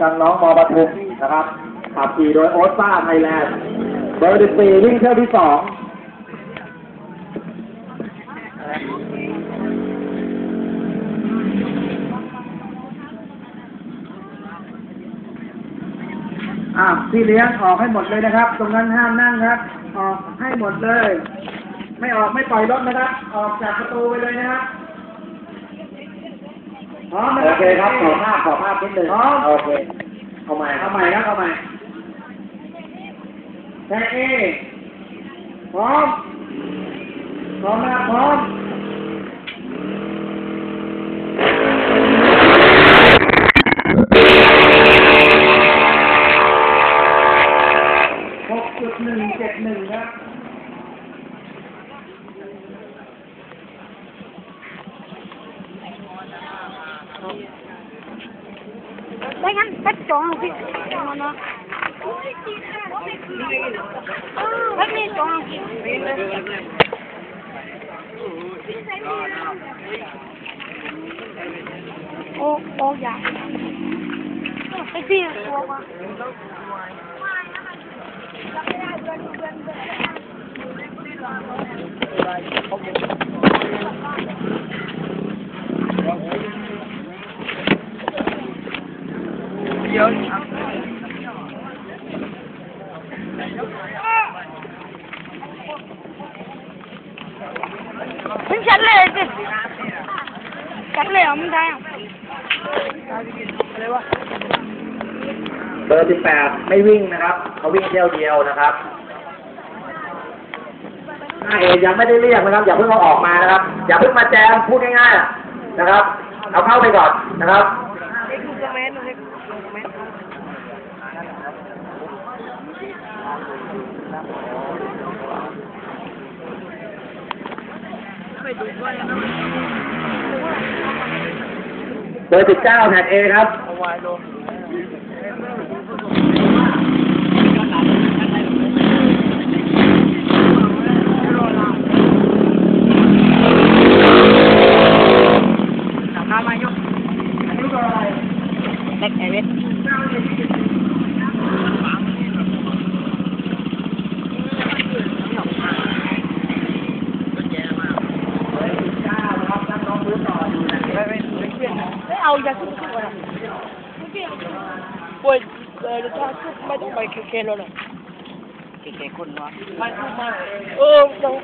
ทางน้องมอปทุมนะครับ ขับขี่โดยโอสซ่าไทยแลนด์ เบอร์สิบสี่วิ่งเที่ยวที่สองอ่าพี่เลี้ยงออกให้หมดเลยนะครับ ตรงนั้นห้ามนั่งครับ ออกให้หมดเลย ไม่ออกไม่ปล่อยรถนะครับ ออกจากประตูไปเลยนะครับ ร้อมนะโอเคครับขอภาพขอภาพนิดนึงพร้อมโอเคเอาใหม่คเอารับใหม่ครับเอาใหม่แท็กเอพร้อมพร้อมนะครับพร้อมหกจุดหนึ่งเจ็ดหนึ่งครับ Đây anh, bắt chó không kìa. Bắt mê chó không kìa. Ô, ô dạ. Cái gì xuống à? Thank you. องโอ้โอ้ยาไอ้พี่ตัวมามึงชัดเลยสิชัดเลยเหรอมึงได้เบอร์สิบแปดไม่วิ่งนะครับ เขาวิ่งเที่ยวเดียวนะครับหน้าเอยังไม่ได้เรียกนะครับ อย่าเพิ่งเอาออกมานะครับ อย่าเพิ่งมาแจมพูดง่ายๆนะครับ เอาเข้าไปก่อนนะครับ เบอร์สิบเก้าแท็กเอครับ เล็กเอเวส ao ra chút chút rồi Ôi, ta chút mấy tóc mày kề kề luôn này Kề kề quần Ừ, đâu